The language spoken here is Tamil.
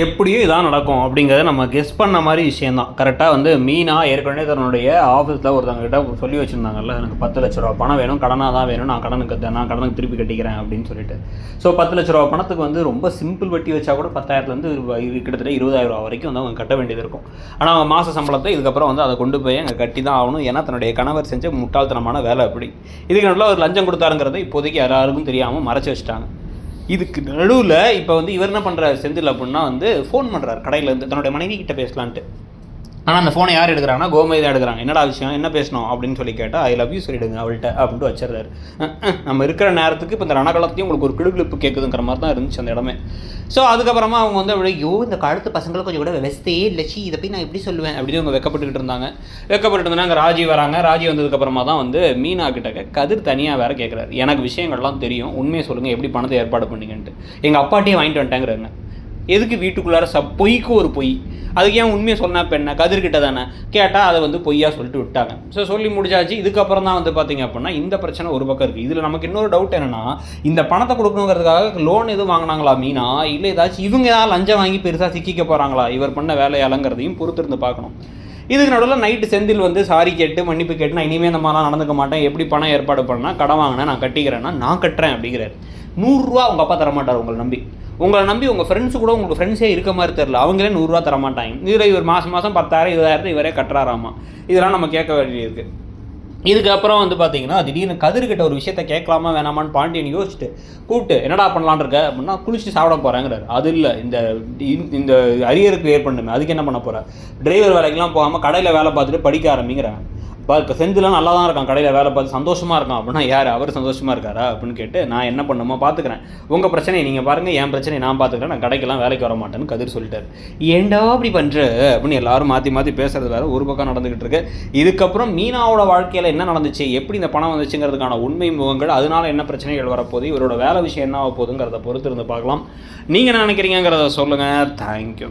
எப்படியும் இதான் நடக்கும் அப்படிங்கிறத நம்ம கெஸ் பண்ண மாதிரி விஷயந்தான் கரெக்டாக வந்து மீனா ஏற்கனவே தன்னுடைய ஆஃபீஸில் ஒருத்தவங்ககிட்ட சொல்லி வச்சுருந்தாங்கல்ல எனக்கு பத்து லட்ச ரூபா பணம் வேணும் கடனாக தான் வேணும் நான் கடனுக்கு நான் கடனுக்கு திருப்பி கட்டிக்கிறேன் அப்படின்னு சொல்லிட்டு. ஸோ பத்து லட்ச ரூபா பணத்துக்கு வந்து ரொம்ப சிம்பிள் வட்டி வச்சா கூட பத்தாயிரத்துலேருந்து கிட்டத்தட்ட இருபதாயிரம் ரூபா வரைக்கும் வந்து அவங்க கட்ட வேண்டியது இருக்கும். ஆனால் அவங்க மாத சம்பளத்தை இதுக்கப்புறம் வந்து அதை கொண்டு போய் அங்கே கட்டி தான் ஆகணும். ஏன்னா தன்னுடைய கணவர் செஞ்ச முட்டாள்தனமான வேலை அப்படி. இதுக்கு நல்லா ஒரு லஞ்சம் கொடுத்தாருங்கிறத இப்போதைக்கு யாராருக்கும் தெரியாமல் மறைச்சி வச்சுட்டாங்க. இதுக்கு நடுவில் இப்போ வந்து இவர் என்ன பண்ணுறாரு செந்தில் அப்படின்னா வந்து ஃபோன் பண்ணுறாரு கடையிலேருந்து தன்னுடைய மனைவி கிட்ட பேசலான்ட்டு. ஆனால் அந்த ஃபோனை யார் எடுக்கிறாங்கன்னா கோமதி தான் எடுக்கிறாங்க. என்னடா விஷயம்? என்ன பேசணும்? அப்படின்னு சொல்லி கேட்டால் ஐ லவ் யூ சொல்லிடுங்க அவள்கிட்ட அப்படின்ட்டு வச்சிருந்தாரு நம்ம இருக்கிற நேரத்துக்கு இப்போ இந்த ரணகலத்தையும் உங்களுக்கு ஒரு கிடுகிழப்பு கேட்குதுங்கிற மாதிரி தான் இருந்துச்சு அந்த இடமே. ஸோ அதுக்கப்புறமா அவங்க வந்து அப்படியே ஐயோ இந்த காலத்து பசங்களை கொஞ்சம் கூட வெஸ்தையே இல்லை. இதை போய் நான் எப்படி சொல்லுவேன்? அப்படின்னு அவங்க வெக்கப்பட்டுக்கிட்டு இருந்தாங்க. வெக்கப்பட்டு இருந்தாங்க ராஜி வராங்க. ராஜி வந்ததுக்கப்புறமா தான் வந்து மீனா கிட்ட கதிர் தனியாக வேற கேட்குறாரு எனக்கு விஷயங்கள்லாம் தெரியும். உண்மையை சொல்லுங்கள் எப்படி பணத்தை ஏற்பாடு பண்ணீங்கன்ட்டு. எங்கள் அப்பாட்டையே வாங்கிட்டு வந்துட்டேங்கிறாங்க எதுக்கு வீட்டுக்குள்ளார சப் பொய்க்கு ஒரு பொய். அதுக்கு ஏன் உண்மையை சொன்னா இப்போ என்ன? கதிர்கிட்ட தானே. கேட்டால் அதை வந்து பொய்யா சொல்லிட்டு விட்டாங்க. ஸோ சொல்லி முடிச்சாச்சு. இதுக்கப்புறம் தான் வந்து பார்த்தீங்க அப்படின்னா இந்த பிரச்சனை ஒரு பக்கம் இருக்குது இதில் நமக்கு இன்னொரு டவுட் என்னென்னா இந்த பணத்தை கொடுக்கணுங்கிறதுக்காக லோன் எதுவும் வாங்கினாங்களா மீனா? இல்லை ஏதாச்சும் இவங்க ஏதாவது லஞ்சம் வாங்கி பெருசாக சிக்கிக்க போகிறாங்களா இவர் பண்ண வேலையாலங்கிறதையும் பொறுத்திருந்து பார்க்கணும். இதுக்கு நடுவில் நைட்டு செந்தில் வந்து சாரி கேட்டு மன்னிப்பு கேட்டு நான் இனிமேல் இந்த மாதிரிலாம் நடந்துக்க மாட்டேன். எப்படி பணம் ஏற்பாடு பண்ணால் கடன் வாங்கினேன் நான் கட்டிக்கிறேன்னா நான் கட்டுறேன் அப்படிங்கிறார். நூறுரூவா உங்கள் அப்பா தரமாட்டார் உங்களை நம்பி. உங்களை நம்பி உங்கள் ஃப்ரெண்ட்ஸு கூட உங்களுக்கு ஃப்ரெண்ட்ஸே இருக்க மாதிரி தெரில அவங்களே நூறுரூவா தரமாட்டாங்க. இதில் இவர் மாதம் மாதம் பத்தாயிரம் இருபதாயிரத்தை இவரே கட்டுறாராமா? இதெல்லாம் நம்ம கேட்க வேண்டியிருக்கு. இதுக்கப்புறம் வந்து பார்த்தீங்கன்னா திடீர்னு கதிர்கிட்ட ஒரு விஷயத்த கேட்கலாமா வேணாமான்னு பாண்டியன் யோசிச்சுட்டு கூப்பிட்டு என்னடா பண்ணலான்னு இருக்க? அப்படின்னா குளிச்சுட்டு சாப்பிட போகிறாங்கிறார் அது இல்லை. இந்த இந்த அரியருக்கு ஏற்பண்ணுமே அதுக்கு என்ன பண்ண போகிற டிரைவர் வேலைக்கெல்லாம் போகாமல் கடையில் வேலை பார்த்துட்டு படிக்க ஆரம்பிங்கிறாங்க இப்போ செந்திலாம் நல்லா தான் இருக்கான் கடையில் வேலை பார்த்து சந்தோஷமாக இருக்கான். அப்படின்னா யார்? அவர் சந்தோஷமாக இருக்காரா? அப்படின்னு கேட்டு நான் என்ன பண்ணுமோ பார்த்துக்கிறேன் உங்கள் பிரச்சனையை நீங்கள் பாருங்கள் என் பிரச்சனை நான் பார்த்துக்கிறேன் நான் கடைக்கெல்லாம் வேலைக்கு வர மாட்டேன்னு கதிர் சொல்லிட்டார். ஏண்டா அப்படி பண்ணுற அப்படின்னு எல்லாரும் மாற்றி மாற்றி பேசுறது வேறு ஒரு பக்கம் நடந்துகிட்டு இருக்கு. இதுக்கப்புறம் மீனாவோட வாழ்க்கையில் என்ன நடந்துச்சு? எப்படி இந்த பணம் வந்துச்சுங்கிறதுக்கான உண்மை முகங்கள் அதனால என்ன பிரச்சனைகள் வரப்போகுது? இவரோட வேலை விஷயம் என்ன ஆக போகுதுங்கிறத பொறுத்து இருந்து பார்க்கலாம். நீங்கள் என்ன நினைக்கிறீங்கிறத சொல்லுங்கள் தேங்க்யூ